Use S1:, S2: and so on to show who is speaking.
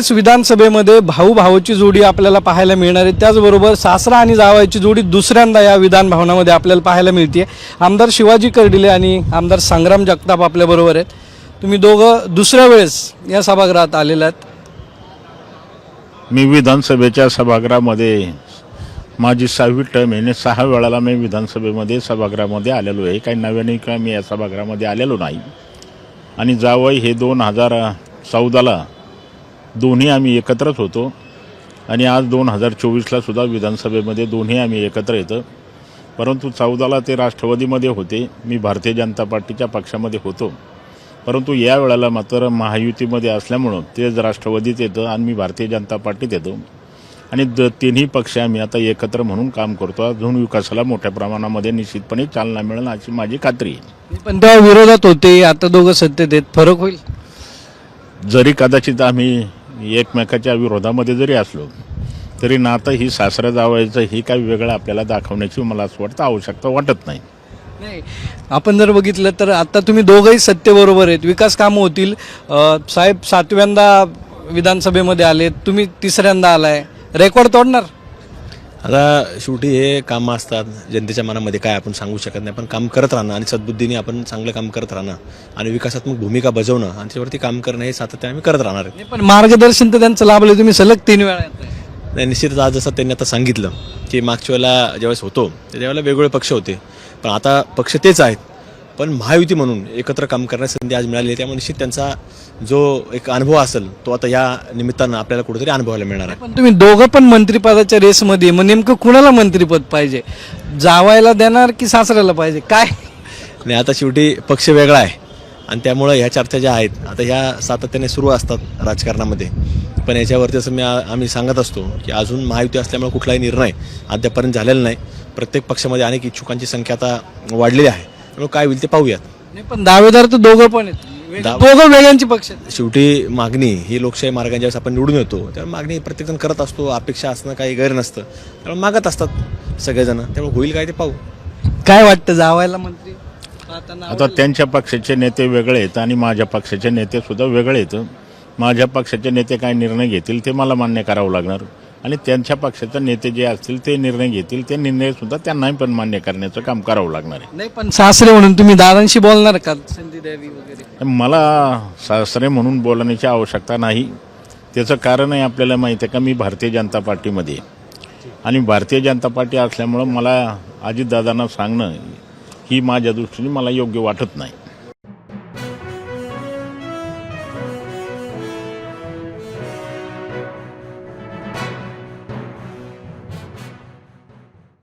S1: यावेळेस विधानसभेमध्ये भाऊ भावाची जोडी आपल्याला पाहायला मिळणार आहे. त्याचबरोबर सासरा आणि जावायची जोडी दुसऱ्यांदा या विधान भवनामध्ये आपल्याला पाहायला मिळते आमदार शिवाजी कर्डिले आणि आमदार संग्राम जगताप आपल्याबरोबर आहेत. तुम्ही दोघं दुसऱ्या वेळेस या सभागृहात आलेल्या आहेत.
S2: मी विधानसभेच्या सभागृहामध्ये माझी सहावी टर्म आहे. सहा वेळाला मी विधानसभेमध्ये सभागृहामध्ये आलेलो आहे. काही नव्याने किंवा मी या सभागृहामध्ये आलेलो नाही. आणि जावई हे दोन हजार चौदाला दोन्ही आम्ही एकत्रच होतो. आणि आज दोन हजार चोवीसला सुद्धा विधानसभेमध्ये दोन्ही आम्ही एकत्र येतं. परंतु चौदाला ते राष्ट्रवादीमध्ये होते. मी भारतीय जनता पार्टीच्या पक्षामध्ये होतो. परंतु या वेळेला मात्र महायुतीमध्ये असल्यामुळं तेच राष्ट्रवादीत येतं आणि मी भारतीय जनता पार्टीत येतो. आणि द तिन्ही पक्ष आम्ही आता एकत्र म्हणून काम करतो. अजून विकासाला मोठ्या प्रमाणामध्ये निश्चितपणे चालना मिळेल अशी माझी खात्री आहे.
S1: पण तेव्हा विरोधात होते. आता दोघं सत्तेत आहेत. फरक होईल.
S2: जरी कदाचित आम्ही एकमेकाच्या विरोधामध्ये जरी असलो तरी नातं ही सासऱ्या जावायचं ही काही वेगळं आपल्याला दाखवण्याची मला असं वाटतं आवश्यकता वाटत नाही.
S1: नाही. आपण जर बघितलं तर आता तुम्ही दोघंही सत्तेबरोबर आहेत. विकास कामं होतील. अं, साहेब सातव्यांदा विधानसभेमध्ये आले तुम्ही तिसऱ्यांदा आलाय. रेकॉर्ड तोडणार?
S3: आता शेवटी हे कामं असतात. जनतेच्या मनामध्ये काय आपण सांगू शकत नाही पण काम करत राहणं आणि सद्बुद्धीने आपण चांगलं काम करत राहणं आणि विकासात्मक भूमिका बजावणं आणि त्याच्यावरती काम करणं हे सातत्याने आम्ही करत राहणार आहे.
S1: पण मार्गदर्शन तर त्यांचं लाभलं तुम्ही सलग तीन वेळा.
S3: नाही निश्चितच आज जसं त्यांनी आता सांगितलं की मागच्या वेळेला ज्यावेळेस होतो त्यावेळेला वेगवेगळे पक्ष होते. पण आता पक्ष तेच आहेत. पण महायुती म्हणून एकत्र काम करण्याची संधी आज मिळाली आहे. त्यामुळे निश्चित त्यांचा जो एक अनुभव असेल तो आता या निमित्तानं आपल्याला कुठेतरी अनुभवायला मिळणार आहे.
S1: पण तुम्ही दोघं पण मंत्रिपदाच्या रेसमध्ये. मग नेमकं कुणाला मंत्रिपद पाहिजे? जावायला देणार की सासऱ्याला पाहिजे? काय?
S3: आणि आता शेवटी पक्ष वेगळा आहे. आणि त्यामुळं ह्या चर्चा ज्या आहेत आता ह्या सातत्याने सुरू असतात राजकारणामध्ये. पण याच्यावरती असं मी आम्ही सांगत असतो की अजून महायुती असल्यामुळे कुठलाही निर्णय अद्यापर्यंत झालेला नाही. प्रत्येक पक्षामध्ये अनेक इच्छुकांची संख्या आता वाढलेली आहे. त्यामुळे काय होईल ते पाहूयात.
S1: नाही पण दावेदार तर दोघं पण आहेत.
S3: दाव-
S1: दोघं वेगळ्यांची पक्ष आहेत.
S3: शेवटी मागणी ही लोकशाही मार्गाने ज्यावेळेस आपण निवडून येतो. त्यामुळे मागणी प्रत्येकजण करत असतो अपेक्षा असणं काही गैर नसतं. त्यामुळे मागत असतात सगळेजण. त्यामुळे होईल काय ते पाहू.
S1: काय वाटतं जावायला मंत्री? पाहताना
S2: आता त्यांच्या पक्षाचे नेते वेगळे आहेत आणि माझ्या पक्षाचे नेते सुद्धा वेगळे आहेत. माझ्या पक्षाचे नेते काय निर्णय घेतील ते मला मान्य करावं लागणार. आणि त्यांच्या पक्षाचे नेते जे असतील ते निर्णय घेतील ते निर्णय सुद्धा त्यांनाही पण मान्य करण्याचं काम करावं लागणार आहे.
S1: नाही पण सासरे म्हणून तुम्ही दादांशी बोलणार का संधी द्यावी वगैरे?
S2: मला सासरे म्हणून बोलण्याची आवश्यकता नाही. त्याचं कारण आहे आपल्याला माहिती आहे का मी भारतीय जनता पार्टीमध्ये. आणि भारतीय जनता पार्टी असल्यामुळं मला अजितदादांना सांगणं ही माझ्या दृष्टीने मला योग्य वाटत नाही.